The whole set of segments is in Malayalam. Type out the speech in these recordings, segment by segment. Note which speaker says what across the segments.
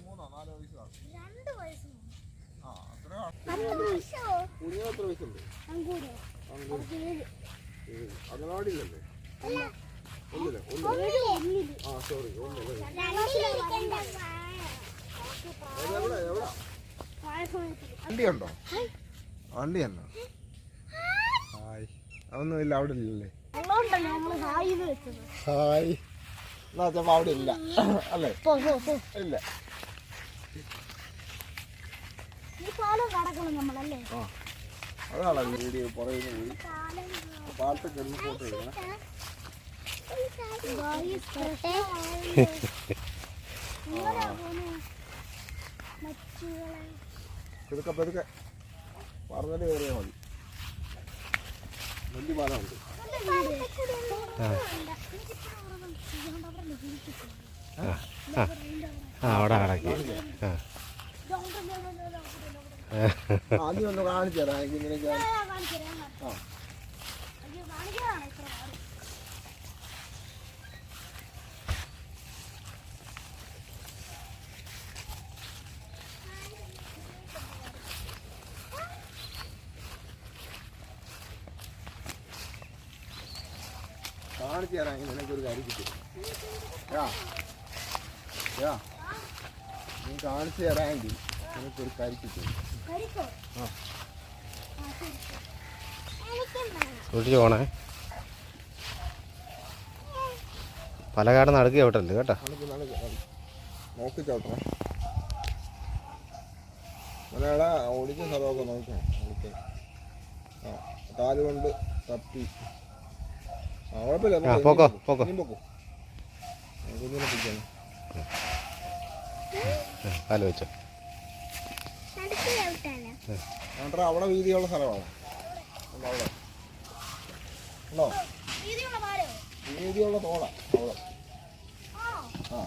Speaker 1: മൂന്നോ നാലോ വയസ്സോ
Speaker 2: രണ്ട് വയസ്സോ
Speaker 1: ആ അത്ര
Speaker 2: പത്ത് വയസ്സോ
Speaker 1: കുഞ്ഞിന് എത്ര വയസ്സുണ്ട് അംഗനവാടിയിലല്ലേ
Speaker 2: ഒന്നിൽ ഒന്നിൽ
Speaker 1: ആ സോറി ഹായ്. അതൊന്നും ഇല്ല അവിടെ ഇല്ലല്ലേ?
Speaker 2: ഹായ്. എന്ന്
Speaker 1: അവിടെ ഇല്ല. അല്ലേ? ഇല്ല. അതാണ് വീഡിയോ പറയുന്നത് കയറി ഫോട്ടോ എടുക്കണം പെതുക്കെ പെതുക്കെ. പറഞ്ഞിട്ട് കയറിയാൽ മതി. വലിയ പാലമുണ്ട്.
Speaker 3: ആ. അവിടെ അടക്കി. ആ.
Speaker 1: ആദ്യം ഒന്ന് കാണിച്ചു തരാം ഇങ്ങനെയൊക്കെ ആ. കാണിച്ചു തരാം ഒരു കാര്യം കിട്ടും. യാ യാ നീ കാണിച്ചു തരാമെങ്കിൽ നിനക്കൊരു കാര്യം കിട്ടും. ആ.
Speaker 3: സൂക്ഷിച്ച് പോണേ. പലകാട് നടക്കുക ചവിട്ടല്ലേ കേട്ടോ.
Speaker 1: നോക്കി ചവിട്ടണം. മലയാള ഓടിക്കുന്ന സ്ഥലമൊക്കെ നോക്കാം. ഓക്കെ ആ കാൽ തപ്പി. ആ
Speaker 3: പോക്കോ, പോക്കോ. കാൽ വെച്ചോ.
Speaker 1: അവിടെ വീതിയുള്ള സ്ഥലമാണ്. അവിടെ? ഉണ്ടോ? വീതിയുള്ള തോടാ അവിടെ. ആ.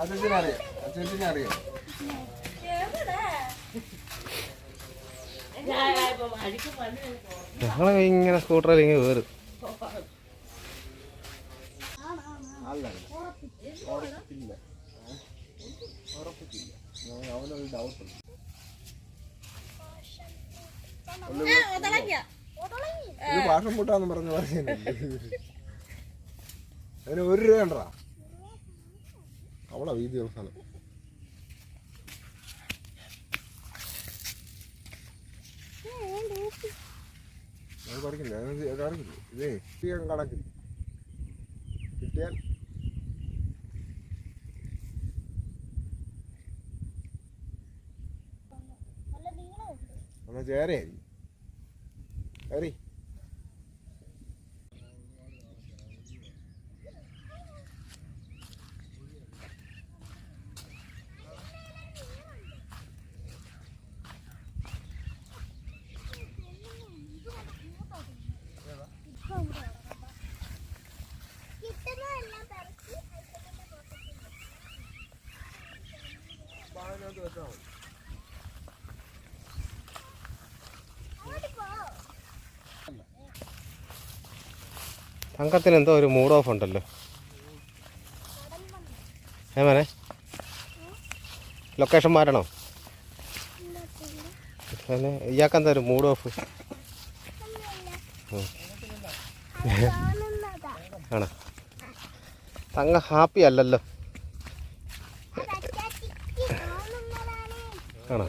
Speaker 1: അച്ഛനെ അറിയാം അച്ഛനെ അറിയാം
Speaker 3: ഞങ്ങൾ ഇങ്ങനെ സ്കൂട്ടറിൽ ഇങ്ങനെ കയറും
Speaker 1: ഉറപ്പില്ല ഉറപ്പില്ല അവനൊരു ഡൗട്ട് ഉണ്ട്. ഇത് ഭാഷം കൂട്ടാന്ന് പറഞ്ഞു പറഞ്ഞു അതിന് ഒരു രൂപ ഉണ്ടോ അവളാ വീതിയുള്ള സ്ഥലം. അത് പറിക്കില്ല അത് കറക്കില്ല ഇതേ കിട്ടിയാൽ കണക്കില്ല കിട്ടിയാൽ ഒന്ന് ചേരയായി കയറി
Speaker 2: കിട്ടുന്നതെല്ലാം പറിച്ച്
Speaker 1: പാലിനകത്ത് വെച്ചാൽ മതി.
Speaker 3: തങ്കത്തിന് എന്തോ ഒരു മൂഡ് ഓഫ് ഉണ്ടല്ലോ. ഏ ലൊക്കേഷൻ മാറ്റണോ? അല്ലെ ഇയാൾക്കെന്താ ഒരു മൂഡ് ഓഫ്
Speaker 2: ആണോ? തങ്ങ ഹാപ്പി അല്ലല്ലോ. ആണോ?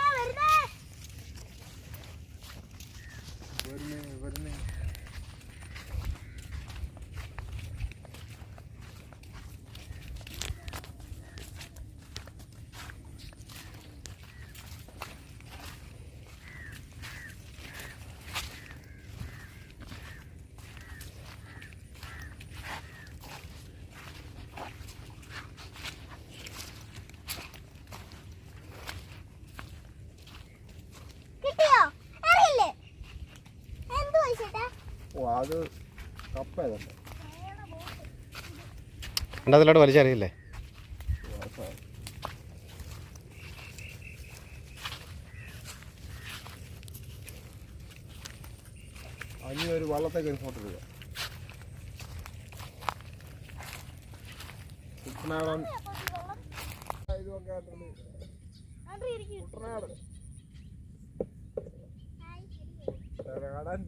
Speaker 1: അത് കപ്പ ഏതല്ലേ
Speaker 2: വലിച്ചറിയില്ലേ
Speaker 1: അനി ഒരു വള്ളത്തേക്ക് ഇങ്ങോട്ട് ഇടുക കുട്ടനാടൻ. കുട്ടനാടൻ. ചെറാടൻ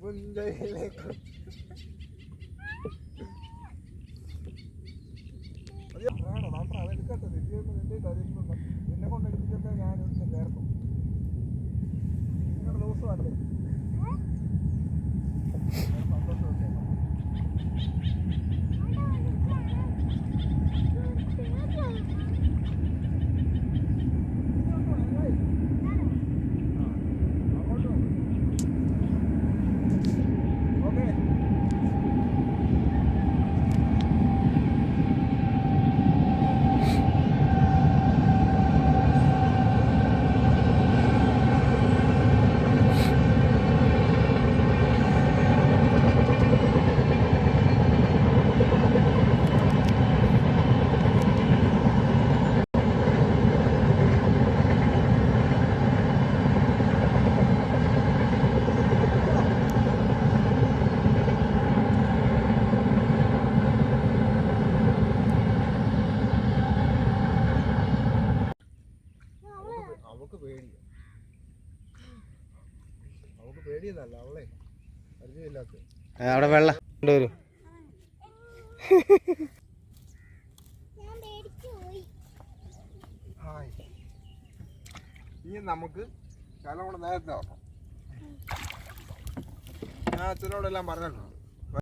Speaker 1: ಬಂದಿದೆ
Speaker 2: അവിടെ വെള്ളം. കൊണ്ടുവരും.
Speaker 1: ഇനി നമുക്ക് ശലോടെ നേരത്തെ ഞാൻ അച്ഛനോടെല്ലാം പറഞ്ഞല്ലോ